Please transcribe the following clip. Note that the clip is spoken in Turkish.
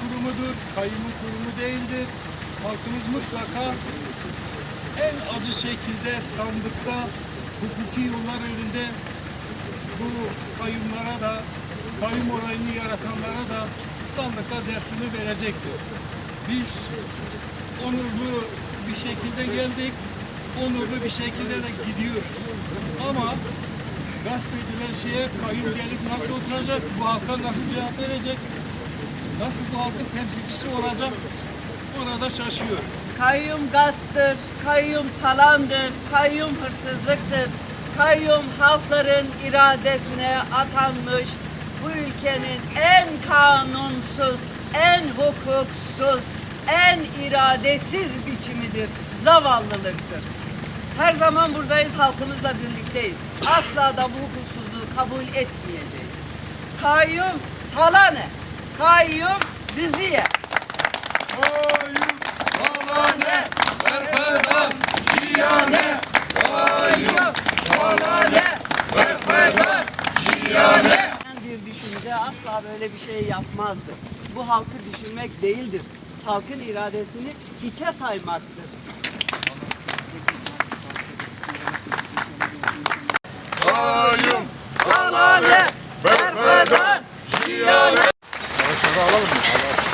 kurumudur, kayyumun kurumu değildir. Halkımız mutlaka en acı şekilde sandıkta hukuki yollar önünde bu kayyumlara da kayyum olayını yaratanlara da sandıkta dersini verecektir. Biz onurlu bir şekilde geldik, onurlu bir şekilde de gidiyoruz. Ama gasp edilen şeye kayyum gelip nasıl oturacak, bu halka nasıl cevap verecek, nasıl halkın temsilcisi olacak, orada şaşıyorum. Kayyum gasptır, kayyum talandır, kayyum hırsızlıktır. Kayyum halkların iradesine atanmış bu ülkenin en kanunsuz, en hukuksuz, en iradesiz biçimidir. Zavallılıktır. Her zaman buradayız, halkımızla birlikteyiz. Asla da bu hukuksuzluğu kabul etmeyeceğiz. Kayyum talane, kayyum diziye. bir düşünce asla böyle bir şey yapmazdı. Bu halkı düşünmek değildir. Halkın iradesini hiçe saymaktır. Oğlum.